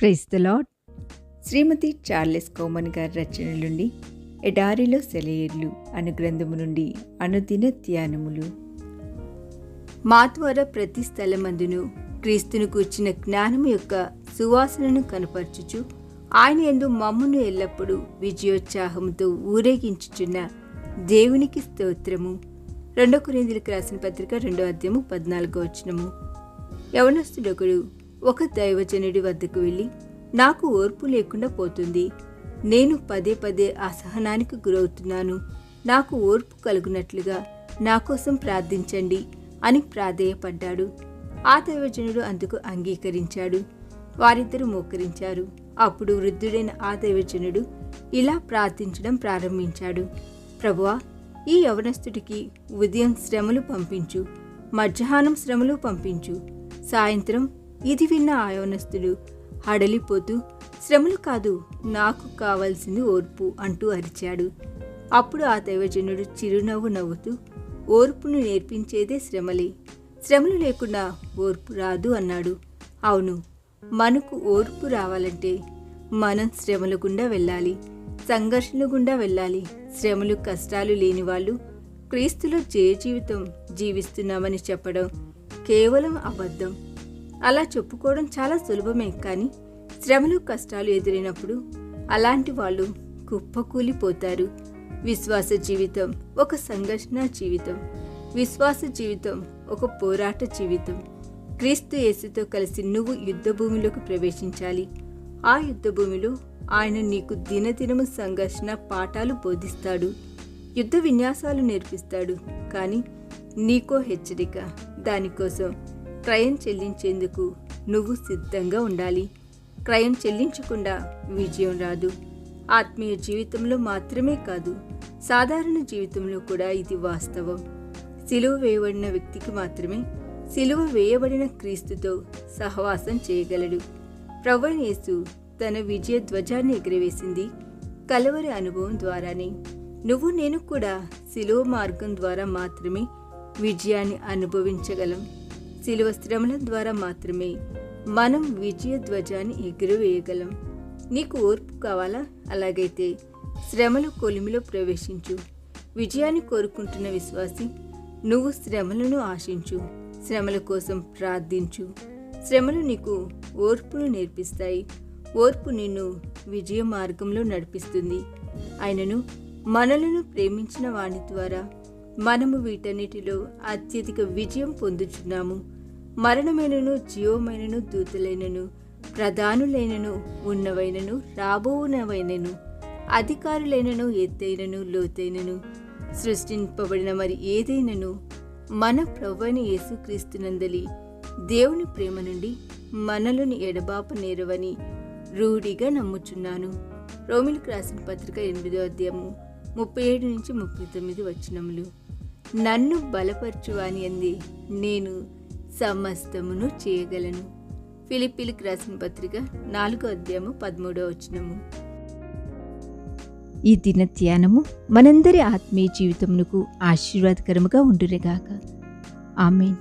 Praise the lord Shrimati Charles Coman గారి రచన నుండి ఎడారిలో సెలయేర్లు అను గ్రంథము నుండి అనుదిన ధ్యానములు. మా ద్వారా ప్రతి స్థలమందును క్రీస్తును కూర్చిన జ్ఞానము యొక్క సువాసనను కనపరచుచు ఆయన ఎందు మమ్మును ఎల్లప్పుడూ విజయోత్సాహంతో ఊరేగించుచున్న దేవునికి స్తోత్రము. రెండో కొరిందులకు రాసిన పత్రిక రెండో అధ్యాయము పద్నాలుగో వచనము. యవనస్తుడొకడు ఒక దైవజనుడి వద్దకు వెళ్ళి నాకు ఓర్పు లేకుండా పోతుంది. నేను పదే పదే అసహనానికి గురవుతున్నాను. నాకు ఓర్పు కలుగునట్లుగా నా కోసం ప్రార్థించండి అని ప్రాధేయపడ్డాడు. ఆ దైవజనుడు అందుకు అంగీకరించాడు. వారిద్దరూ మోకరించారు. అప్పుడు వృద్ధుడైన ఆ దైవజనుడు ఇలా ప్రార్థించడం ప్రారంభించాడు. ప్రభువా ఈ యవనస్తుడికి ఉదయం శ్రమలు పంపించు మధ్యాహ్నం శ్రమలు పంపించు సాయంత్రం ఇది విన్న ఆయోనస్తుడు హడలిపోతూ శ్రమలు కాదు నాకు కావాల్సింది ఓర్పు అంటూ అరిచాడు. అప్పుడు ఆ దైవజనుడు చిరునవ్వు నవ్వుతూ ఓర్పును నేర్పించేదే శ్రమలే శ్రమలు లేకుండా ఓర్పు రాదు అన్నాడు. అవును మనకు ఓర్పు రావాలంటే మనం శ్రమల గుండా వెళ్ళాలి సంఘర్షణ గుండా వెళ్ళాలి శ్రమలు కష్టాలు లేని వాళ్ళు క్రీస్తులో జయ జీవితం జీవిస్తున్నామని చెప్పడం కేవలం అబద్ధం. అలా చెప్పుకోవడం చాలా సులభమే కానీ శ్రమలు కష్టాలు ఎదురైనప్పుడు అలాంటి వాళ్ళు కుప్పకూలిపోతారు. విశ్వాస జీవితం ఒక సంఘర్షణ జీవితం. విశ్వాస జీవితం ఒక పోరాట జీవితం. క్రీస్తు యేసుతో కలిసి నువ్వు యుద్ధ భూమిలోకి ప్రవేశించాలి. ఆ యుద్ధ భూమిలో ఆయన నీకు దినదినము సంఘర్షణ పాఠాలు బోధిస్తాడు. యుద్ధ విన్యాసాలు నేర్పిస్తాడు. కానీ నీకో హెచ్చరిక దానికోసం క్రయం చెల్లించేందుకు నువ్వు సిద్ధంగా ఉండాలి. క్రయం చెల్లించకుండా విజయం రాదు. ఆత్మీయ జీవితంలో మాత్రమే కాదు సాధారణ జీవితంలో కూడా ఇది వాస్తవం. సిలువ వేయబడిన వ్యక్తికి మాత్రమే సిలువ వేయబడిన క్రీస్తుతో సహవాసం చేయగలడు. ప్రవణ యేసు తన విజయ ధ్వజాన్ని ఎగురవేసింది కలవరి అనుభవం ద్వారానే. నువ్వు నేను కూడా సిలువ మార్గం ద్వారా మాత్రమే విజయాన్ని అనుభవించగలం. సిలువ శ్రమల ద్వారా మాత్రమే మనం విజయ ధ్వజాన్ని ఎగురవేయగలం. నీకు ఓర్పు కావాలా? అలాగైతే శ్రమల కొలిమిలో ప్రవేశించు. విజయాన్ని కోరుకుంటున్న విశ్వాసి నువ్వు శ్రమలను ఆశించు. శ్రమల కోసం ప్రార్థించు. శ్రమలు నీకు ఓర్పును నేర్పిస్తాయి. ఓర్పు నిన్ను విజయ మార్గంలో నడిపిస్తుంది. ఆయనను మనలను ప్రేమించిన వాని ద్వారా మనము వీటన్నిటిలో అత్యధిక విజయం పొందుచున్నాము. మరణమైనను జీవమైనను దూతలైనను ప్రధానులైనను ఉన్నవైనను రాబోవునవైనను అధికారులైనను ఎత్తైనను లోతైనను సృష్టింపబడిన మరి ఏదైనను మన ప్రవ్వైన యేసుక్రీస్తునందలి దేవుని ప్రేమ నుండి మనలను ఎడబాప నేరవని రూఢిగా నమ్ముచున్నాను. రోమిలకు రాసిన పత్రిక ఎనిమిదో అధ్యాయము ముప్పై ఏడు నుంచి ముప్పై తొమ్మిది వచ్చినములు నన్ను బలపరచువాని అంది. నేను సమస్తమును చేయగలను. ఫిలిపిలికి రాసిన పత్రిక నాలుగో అధ్యాయము పదమూడో వచనము. ఈ దిన ధ్యానము మనందరి ఆత్మీయ జీవితమునకు ఆశీర్వాదకరముగా ఉండురేగాక ఆమెన్.